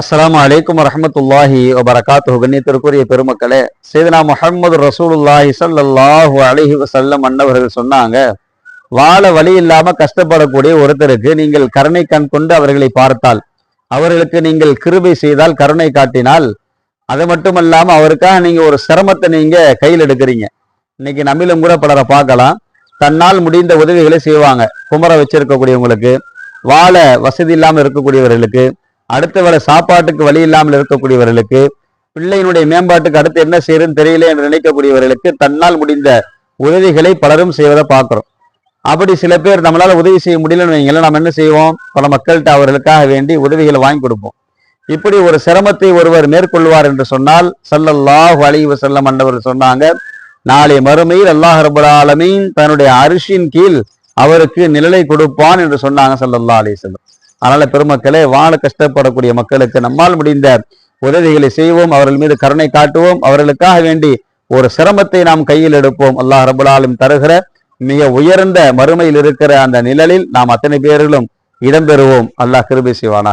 அஸ்லாம் அலைக்கும் வரமத்துல்லாஹி வபரகாத்து கண்ணியத்திற்குரிய பெருமக்களே சேதனா முஹம்மது ரசூலுல்லாஹி சல்லாஹு அலஹி வசல்லம் அன்னவர்கள் சொன்னாங்க வாழ வழி இல்லாம கஷ்டப்படக்கூடிய ஒருத்தருக்கு நீங்கள் கருணை கண் கொண்டு அவர்களை பார்த்தால் அவர்களுக்கு நீங்கள் கிருபை செய்தால் கருணை காட்டினால் அது மட்டுமல்லாம அவருக்காக நீங்க ஒரு சிரமத்தை நீங்க கையில் எடுக்கிறீங்க. இன்னைக்கு நம்மிலும் கூட பலரை பார்க்கலாம். தன்னால் முடிந்த உதவிகளை செய்வாங்க. குமர வச்சிருக்கக்கூடியவங்களுக்கு வாழ வசதி இல்லாமல் இருக்கக்கூடியவர்களுக்கு அடுத்த வேளை சாப்பாட்டுக்கு வழி இல்லாமல் இருக்கக்கூடியவர்களுக்கு பிள்ளையினுடைய மேம்பாட்டுக்கு அடுத்து என்ன செய்யறதுன்னு தெரியல என்று நினைக்கக்கூடியவர்களுக்கு தன்னால் முடிந்த உதவிகளை பலரும் செய்வதை பார்க்குறோம். அப்படி சில பேர் நம்மளால் உதவி செய்ய முடியலன்னு வைங்களேன் நம்ம என்ன செய்வோம்? பல மக்கள்கிட்ட அவர்களுக்காக வேண்டி உதவிகளை வாங்கி கொடுப்போம். இப்படி ஒரு சிரமத்தை ஒருவர் மேற்கொள்வார் என்று சொன்னால் ஸல்லல்லாஹு அலைஹி செல்ல அண்டவர் சொன்னாங்க நாளை மறுமையில் அல்லாஹ் ரபுல் ஆலமீன் தன்னுடைய அரிசியின் கீழ் அவருக்கு நிழலை கொடுப்பான் என்று சொன்னாங்க சல்லல்லா அலி செல்லம் அதனால பெருமக்களே வாழ கஷ்டப்படக்கூடிய மக்களுக்கு நம்மால் முடிந்த உதவிகளை செய்வோம். அவர்கள் மீது கருணை காட்டுவோம். அவர்களுக்காக வேண்டி ஒரு சிரமத்தை நாம் கையில் எடுப்போம். அல்லாஹ் ரபுல் தருகிற மிக உயர்ந்த மறுமையில் இருக்கிற அந்த நிழலில் நாம் அத்தனை பேர்களும் இடம்பெறுவோம். அல்லாஹ் கிருபை செய்வானா